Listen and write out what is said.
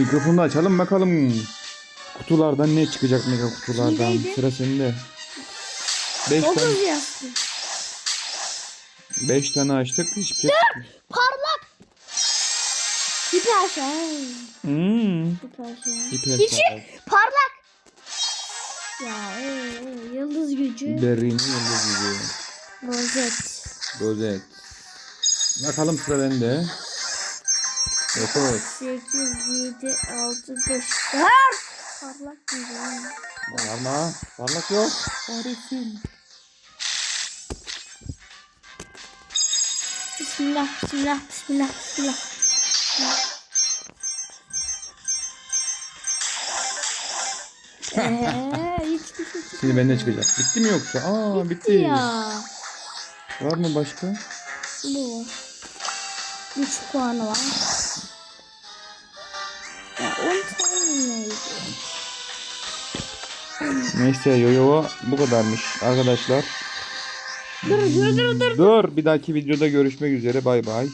Mikrofonu açalım bakalım. Kutulardan ne çıkacak mega kutulardan? Neydi? Sıra sende. 5 tane, 9 yazdı. beş tane açtık. Hiçbir şey çıkmıyor. Parlak. Hiper şarj. Hmm. Hiper şarj. Hiper İçi parlak. Ya ee, yıldız gücü. Berrini yıldız gibi. Rozet. Rozet. Bakalım sıra bende. 9. 8, 7, 6, 5. Parlak gücü. Ama parlak yok. Kahretsin. Bismillah, bismillah, bismillah, bismillah. Eee hiçbir şey çıkmadı. Şimdi çıkacak. Bitti mi yoksa? Aa bitti. Bitti ya. Var mı başka? Bu. 3 puanı var. Ya 10 tane neydi? Neyse yoyo bu kadarmış arkadaşlar. Dur dur dur dur. Dur bir dahaki videoda görüşmek üzere bay bay.